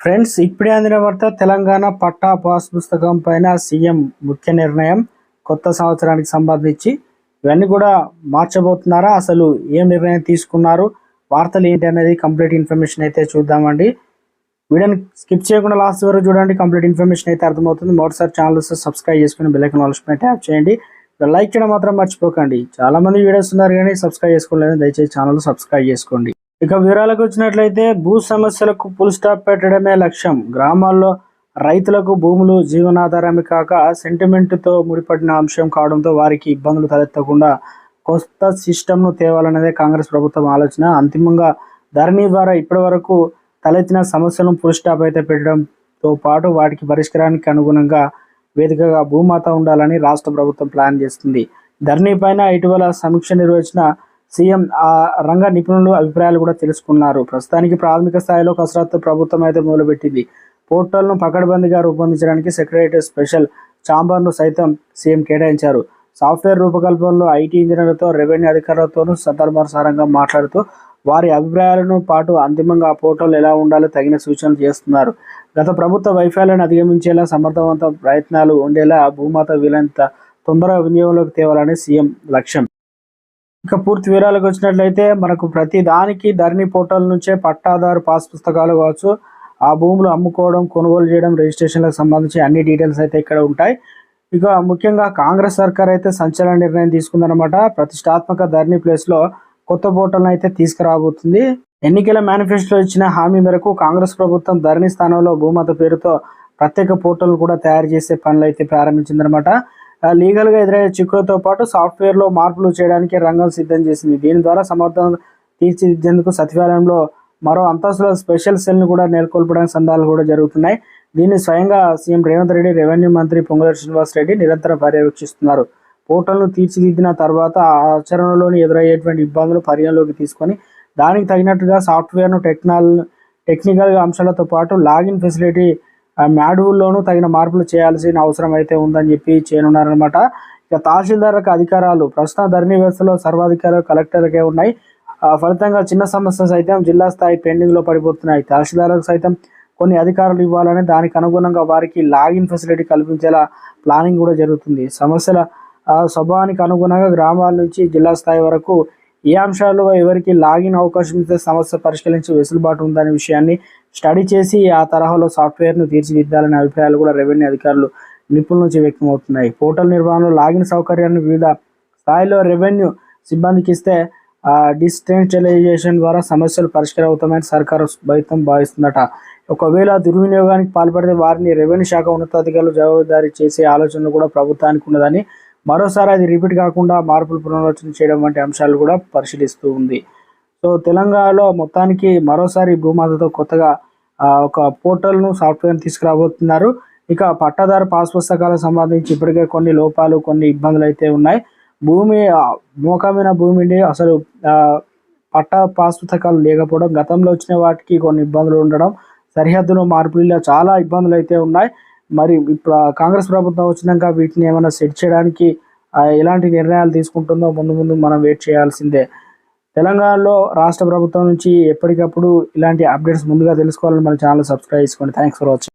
Friends ఇప్పుడే అందిన వార్త తెలంగాణ పట్టా పాస్ పుస్తకం పైన సీఎం ముఖ్య నిర్ణయం కొత్త సంవత్సరానికి సంబంధించి. ఇవన్నీ కూడా మార్చబోతున్నారా? అసలు ఏం నిర్ణయం తీసుకున్నారు? వార్తలు ఏంటి అనేది కంప్లీట్ ఇన్ఫర్మేషన్ అయితే చూద్దామండి. వీడియోని స్కిప్ చేయకుండా లాస్ట్ వరకు చూడండి కంప్లీట్ ఇన్ఫర్మేషన్ అయితే అర్థమవుతుంది. మరోసారి ఛానల్స్ సబ్స్క్రైబ్ చేసుకుని బెల్లైకన్ ఆలోచన ట్యాప్ చేయండి. లైక్ చేయడం మాత్రం మర్చిపోకండి. చాలా మంది వీడియోస్ ఉన్నారు కానీ సబ్స్క్రైబ్ చేసుకోలేదు. దయచేసి ఛానల్ సబ్స్క్రైబ్ చేసుకోండి. ఇక వివరాలకు వచ్చినట్లయితే భూ సమస్యలకు ఫుల్ స్టాప్ పెట్టడమే లక్ష్యం. గ్రామాల్లో రైతులకు భూములు జీవనాధారమే కాక సెంటిమెంట్తో ముడిపడిన అంశం కావడంతో వారికి ఇబ్బందులు తలెత్తకుండా కొత్త సిస్టమ్ను తేవాలన్నదే కాంగ్రెస్ ప్రభుత్వం ఆలోచన. అంతిమంగా ధరణి ద్వారా ఇప్పటి వరకు తలెత్తిన సమస్యలను ఫుల్ స్టాప్ అయితే పెట్టడంతో పాటు వాటికి పరిష్కారానికి అనుగుణంగా వేదికగా భూమాత ఉండాలని రాష్ట్ర ప్రభుత్వం ప్లాన్ చేస్తుంది. ధరణి పైన ఇటీవల సమీక్ష నిర్వహించిన సీఎం ఆ రంగ నిపుణులు అభిప్రాయాలు కూడా తెలుసుకున్నారు. ప్రస్తుతానికి ప్రాథమిక స్థాయిలో కసరత్తు ప్రభుత్వం అయితే మొదలుపెట్టింది. పోర్టల్ను పకడ్బందీగా రూపొందించడానికి సెక్రటరీ స్పెషల్ ఛాంబర్ను సైతం సీఎం కేటాయించారు. సాఫ్ట్వేర్ రూపకల్పనలో ఐటీ ఇంజనీర్లతో రెవెన్యూ అధికారులతోనూ సందర్భానుసారంగా మాట్లాడుతూ వారి అభిప్రాయాలను పాటు అంతిమంగా ఆ పోర్టల్ ఎలా ఉండాలో తగిన సూచనలు చేస్తున్నారు. గత ప్రభుత్వ వైఫల్యాన్ని అధిగమించేలా సమర్థవంత ప్రయత్నాలు ఉండేలా భూమాత వీలంత తొందరగా వినియోగంలోకి తేవాలని సీఎం లక్ష్యం. ఇక పూర్తి వివరాలకు వచ్చినట్లయితే మనకు ప్రతి దానికి ధరణి పోర్టల్ నుంచే పట్టాదారు పాస్ పుస్తకాలు కావచ్చు. ఆ భూములు అమ్ముకోవడం కొనుగోలు చేయడం రిజిస్ట్రేషన్లకు సంబంధించి అన్ని డీటెయిల్స్ అయితే ఇక్కడ ఉంటాయి. ఇక ముఖ్యంగా కాంగ్రెస్ సర్కార్ అయితే సంచలన నిర్ణయం తీసుకుందనమాట ప్రతిష్టాత్మక ధరణి ప్లేస్లో కొత్త పోర్టల్ని అయితే తీసుకురాబోతుంది. ఎన్నికల మేనిఫెస్టోలో ఇచ్చిన హామీ మేరకు కాంగ్రెస్ ప్రభుత్వం ధరణి స్థానంలో భూమత పేరుతో ప్రత్యేక పోర్టల్ కూడా తయారు చేసే పనులు అయితే ప్రారంభించిందనమాట లీగల్గా ఎదురయ్యే చిక్కులతో పాటు సాఫ్ట్వేర్లో మార్పులు చేయడానికి రంగం సిద్ధం చేసింది. దీని ద్వారా సమర్థం తీర్చిదిద్దేందుకు సచివాలయంలో మరో అంతస్తులో స్పెషల్ సెల్ను కూడా నెలకొల్పడానికి సందాలు కూడా జరుగుతున్నాయి. దీన్ని స్వయంగా సీఎం రేవంత్ రెడ్డి రెవెన్యూ మంత్రి పొంగులేటి శ్రీనివాస్ రెడ్డి నిరంతరం పర్యవేక్షిస్తున్నారు. పోర్టల్ను తీర్చిదిద్దిన తర్వాత ఆచరణలోని ఎదురయ్యేటువంటి ఇబ్బందులు పరిగణలోకి తీసుకొని దానికి తగినట్టుగా సాఫ్ట్వేర్ను టెక్నాల్ టెక్నికల్ అంశాలతో పాటు లాగిన్ ఫెసిలిటీ మ్యాడ్యూల్లోనూ తగిన మార్పులు చేయాల్సిన అవసరం అయితే ఉందని చెప్పి చేయనున్నారనమాట ఇక తహసీల్దార్లకు అధికారాలు ప్రస్తుత ధరణి వ్యవస్థలో సర్వాధికారులు కలెక్టర్కే ఉన్నాయి. ఫలితంగా చిన్న సమస్య సైతం జిల్లా స్థాయి పెండింగ్లో పడిపోతున్నాయి. తహసీల్దార్లకు సైతం కొన్ని అధికారులు ఇవ్వాలని దానికి అనుగుణంగా వారికి లాగిన్ ఫెసిలిటీ కల్పించేలా ప్లానింగ్ కూడా జరుగుతుంది. సమస్యల స్వభావానికి అనుగుణంగా గ్రామాల నుంచి జిల్లా స్థాయి వరకు ఏ అంశాల్లో ఎవరికి లాగిన్ అవకాశం ఇస్తే సమస్య పరిష్కరించి వెసులుబాటు ఉందనే విషయాన్ని స్టడీ చేసి ఆ తరహాలో సాఫ్ట్వేర్ను తీర్చిదిద్దాలనే అభిప్రాయాలు కూడా రెవెన్యూ అధికారులు నిపుణుల నుంచి వ్యక్తమవుతున్నాయి. పోర్టల్ నిర్వహణలో లాగిన్ సౌకర్యాన్ని వివిధ స్థాయిలో రెవెన్యూ సిబ్బందికి ఇస్తే డిజిటలైజేషన్ ద్వారా సమస్యలు పరిష్కారం అవుతామని సర్కారు బయతం భావిస్తుందట. ఒకవేళ దుర్వినియోగానికి పాల్పడితే వారిని రెవెన్యూ శాఖ ఉన్నతాధికారులు జవాబుదారీ చేసే ఆలోచనలు కూడా ప్రభుత్వానికి ఉన్నదని మరోసారి అది రిపీట్ కాకుండా మార్పులు పునరాలోచన చేయడం వంటి అంశాలు కూడా పరిశీలిస్తూ ఉంది. సో తెలంగాణలో మొత్తానికి మరోసారి భూమాతతో కొత్తగా ఒక పోర్టల్ను సాఫ్ట్వేర్ని తీసుకురాబోతున్నారు. ఇక పట్టాదారు పాస్ పుస్తకాలకు సంబంధించి ఇప్పటికే కొన్ని లోపాలు కొన్ని ఇబ్బందులు అయితే ఉన్నాయి. భూమి మోకమైన భూమిని అసలు పట్టా పాస్ పుస్తకాలు లేకపోవడం గతంలో వచ్చిన వాటికి కొన్ని ఇబ్బందులు ఉండడం సరిహద్దులో మార్పులు చాలా ఇబ్బందులు అయితే ఉన్నాయి. మరి ఇప్పుడు కాంగ్రెస్ ప్రభుత్వం వచ్చినాక వీటిని ఏమైనా సెట్ చేయడానికి ఎలాంటి నిర్ణయాలు తీసుకుంటుందో ముందు ముందు మనం వెయిట్ చేయాల్సిందే. తెలంగాణలో రాష్ట్ర ప్రభుత్వం నుంచి ఎప్పటికప్పుడు ఇలాంటి అప్డేట్స్ ముందుగా తెలుసుకోవాలని మన ఛానల్ సబ్స్క్రైబ్ చేసుకోండి. Thanks for watching